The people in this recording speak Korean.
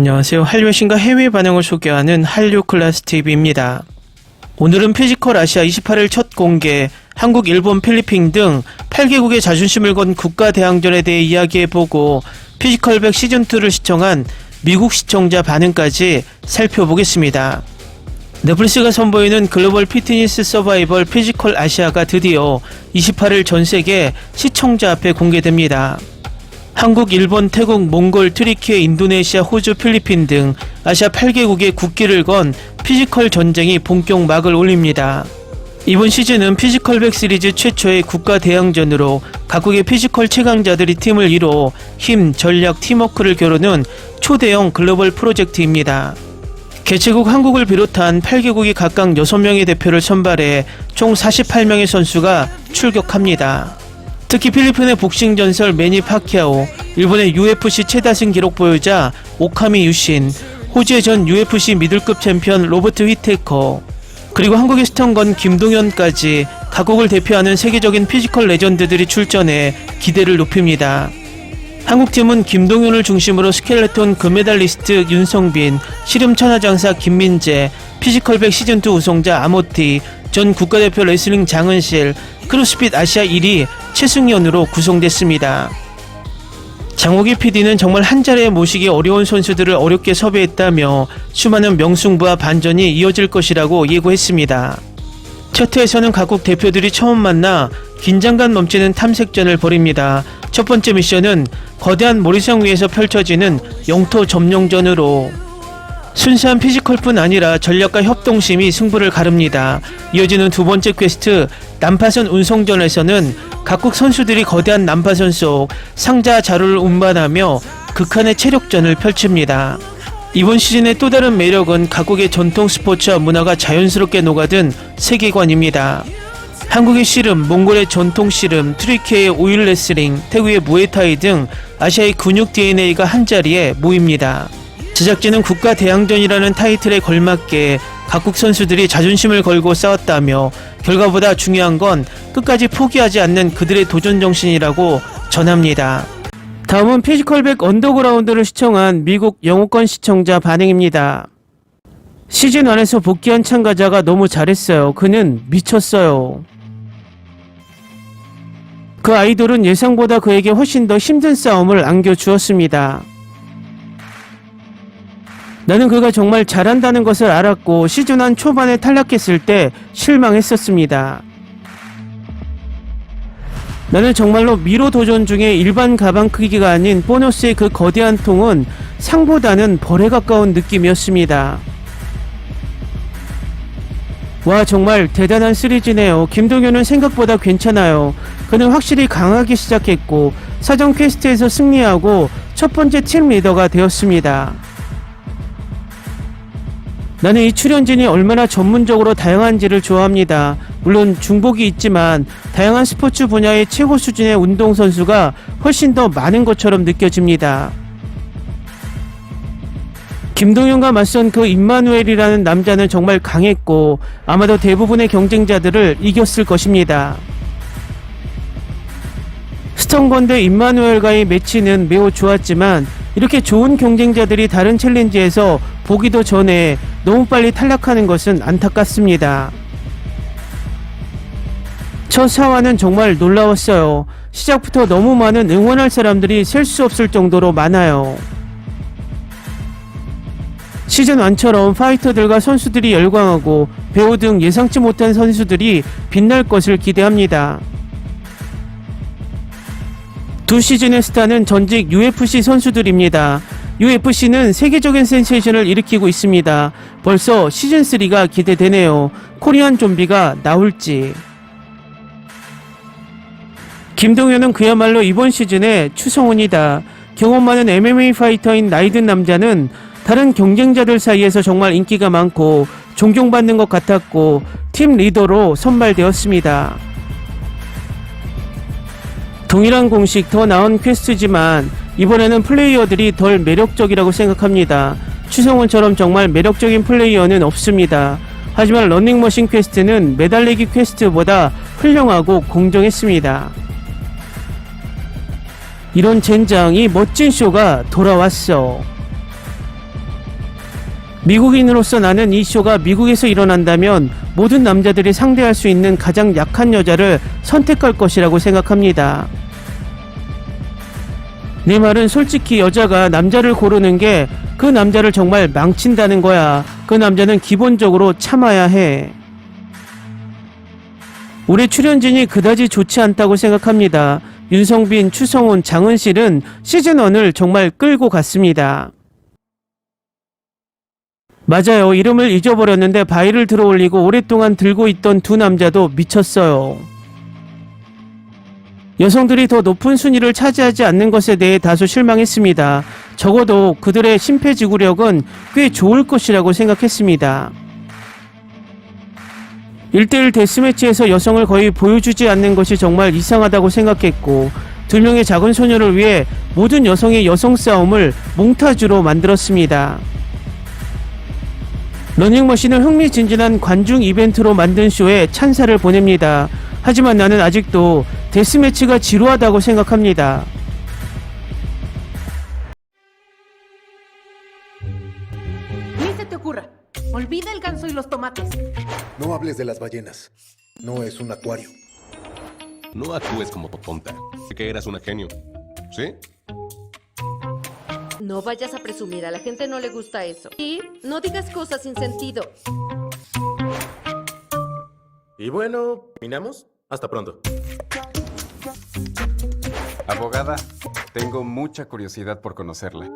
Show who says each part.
Speaker 1: 안녕하세요. 한류의 신과 해외 반응을 소개하는 한류 클래스 TV입니다. 오늘은 피지컬 아시아 28일 첫 공개, 한국, 일본, 필리핀 등 8개국의 자존심을 건 국가 대항전에 대해 이야기해보고 피지컬 백 시즌2를 시청한 미국 시청자 반응까지 살펴보겠습니다. 넷플릭스가 선보이는 글로벌 피트니스 서바이벌 피지컬 아시아가 드디어 28일 전 세계 시청자 앞에 공개됩니다. 한국, 일본, 태국, 몽골, 트리키에 인도네시아, 호주, 필리핀 등 아시아 8개국의 국기를 건 피지컬 전쟁이 본격 막을 올립니다. 이번 시즌은 피지컬 백 시리즈 최초의 국가 대항전으로 각국의 피지컬 최강자들이 팀을 이뤄 힘, 전략, 팀워크를 겨루는 초대형 글로벌 프로젝트입니다. 개최국 한국을 비롯한 8개국이 각각 6명의 대표를 선발해 총 48명의 선수가 출격합니다. 특히 필리핀의 복싱 전설 매니 파키아오, 일본의 UFC 최다승 기록 보유자 오카미 유신, 호주의 전 UFC 미들급 챔피언 로버트 휘테커, 그리고 한국의 스턴건 김동현까지 각국을 대표하는 세계적인 피지컬 레전드들이 출전해 기대를 높입니다. 한국팀은 김동현을 중심으로 스켈레톤 금메달리스트 윤성빈, 씨름 천하장사 김민재, 피지컬백 시즌2 우승자 아모티, 전 국가대표 레슬링 장은실, 크로스핏 아시아 1위 최승연으로 구성됐습니다. 장호기 PD는 정말 한 자리에 모시기 어려운 선수들을 어렵게 섭외했다며 수많은 명승부와 반전이 이어질 것이라고 예고했습니다. 첫 회에서는 각국 대표들이 처음 만나 긴장감 넘치는 탐색전을 벌입니다. 첫 번째 미션은 거대한 모리성 위에서 펼쳐지는 영토 점령전으로 순수한 피지컬뿐 아니라 전략과 협동심이 승부를 가릅니다. 이어지는 두 번째 퀘스트 난파선 운송전에서는 각국 선수들이 거대한 난파선 속 상자 자루를 운반하며 극한의 체력전을 펼칩니다. 이번 시즌의 또 다른 매력은 각국의 전통 스포츠와 문화가 자연스럽게 녹아든 세계관입니다. 한국의 씨름, 몽골의 전통 씨름, 트리키의 오일 레슬링, 태국의 무에타이 등 아시아의 근육 DNA가 한 자리에 모입니다. 제작진은 국가 대항전이라는 타이틀에 걸맞게 각국 선수들이 자존심을 걸고 싸웠다며 결과보다 중요한 건 끝까지 포기하지 않는 그들의 도전 정신이라고 전합니다. 다음은 피지컬백 언더그라운드를 시청한 미국 영어권 시청자 반응입니다. 시즌 1에서 복귀한 참가자가 너무 잘했어요. 그는 미쳤어요. 그 아이돌은 예상보다 그에게 훨씬 더 힘든 싸움을 안겨주었습니다. 나는 그가 정말 잘한다는 것을 알았고 시즌 1 초반에 탈락했을 때 실망했었습니다. 나는 정말로 미로 도전 중에 일반 가방 크기가 아닌 보너스의 그 거대한 통은 상보다는 벌에 가까운 느낌이었습니다. 와 정말 대단한 시리즈네요. 김동현은 생각보다 괜찮아요. 그는 확실히 강하게 시작했고 사전 퀘스트에서 승리하고 첫 번째 팀 리더가 되었습니다. 나는 이 출연진이 얼마나 전문적으로 다양한지를 좋아합니다. 물론 중복이 있지만 다양한 스포츠 분야의 최고 수준의 운동선수가 훨씬 더 많은 것처럼 느껴집니다. 김동현과 맞선 그 임마누엘이라는 남자는 정말 강했고 아마도 대부분의 경쟁자들을 이겼을 것입니다. 스턴건 대 임마누엘과의 매치는 매우 좋았지만 이렇게 좋은 경쟁자들이 다른 챌린지에서 보기도 전에 너무 빨리 탈락하는 것은 안타깝습니다. 첫 사화는 정말 놀라웠어요. 시작부터 너무 많은 응원할 사람들이 셀 수 없을 정도로 많아요. 시즌 1처럼 파이터들과 선수들이 열광하고 배우 등 예상치 못한 선수들이 빛날 것을 기대합니다. 두 시즌의 스타는 전직 UFC 선수들입니다. UFC는 세계적인 센세이션을 일으키고 있습니다. 벌써 시즌3가 기대되네요. 코리안 좀비가 나올지. 김동현은 그야말로 이번 시즌의 추성훈이다. 경험 많은 MMA 파이터인 나이든 남자는 다른 경쟁자들 사이에서 정말 인기가 많고 존경받는 것 같았고 팀 리더로 선발되었습니다. 동일한 공식 더 나은 퀘스트지만 이번에는 플레이어들이 덜 매력적이라고 생각합니다. 추성훈처럼 정말 매력적인 플레이어는 없습니다. 하지만 런닝머신 퀘스트는 매달리기 퀘스트보다 훌륭하고 공정했습니다. 이런 젠장 이 멋진 쇼가 돌아왔어. 미국인으로서 나는 이 쇼가 미국에서 일어난다면 모든 남자들이 상대할 수 있는 가장 약한 여자를 선택할 것이라고 생각합니다. 내 말은 솔직히 여자가 남자를 고르는 게 그 남자를 정말 망친다는 거야. 그 남자는 기본적으로 참아야 해. 올해 출연진이 그다지 좋지 않다고 생각합니다. 윤성빈, 추성훈, 장은실은 시즌1을 정말 끌고 갔습니다. 맞아요. 이름을 잊어버렸는데 바위를 들어 올리고 오랫동안 들고 있던 두 남자도 미쳤어요. 여성들이 더 높은 순위를 차지하지 않는 것에 대해 다소 실망했습니다. 적어도 그들의 심폐지구력은 꽤 좋을 것이라고 생각했습니다. 1대1 데스매치에서 여성을 거의 보여주지 않는 것이 정말 이상하다고 생각했고 두 명의 작은 소녀를 위해 모든 여성의 여성 싸움을 몽타주로 만들었습니다. 러닝머신은 흥미진진한 관중 이벤트로 만든 쇼에 찬사를 보냅니다. 하지만 나는 아직도 데스매치가 지루하다고 생각합니다.
Speaker 2: Ni se te ocurra. Olvida el ganso y los tomates.
Speaker 3: No hables de las ballenas. No es un acuario.
Speaker 4: No actúes como tonta. Que eras una genio. ¿Sí?
Speaker 5: No vayas a presumir, a la gente no le gusta eso. Y no digas cosas sin sentido.
Speaker 6: Y bueno, ¿terminamos? Hasta pronto.
Speaker 7: Abogada, tengo mucha curiosidad por conocerla.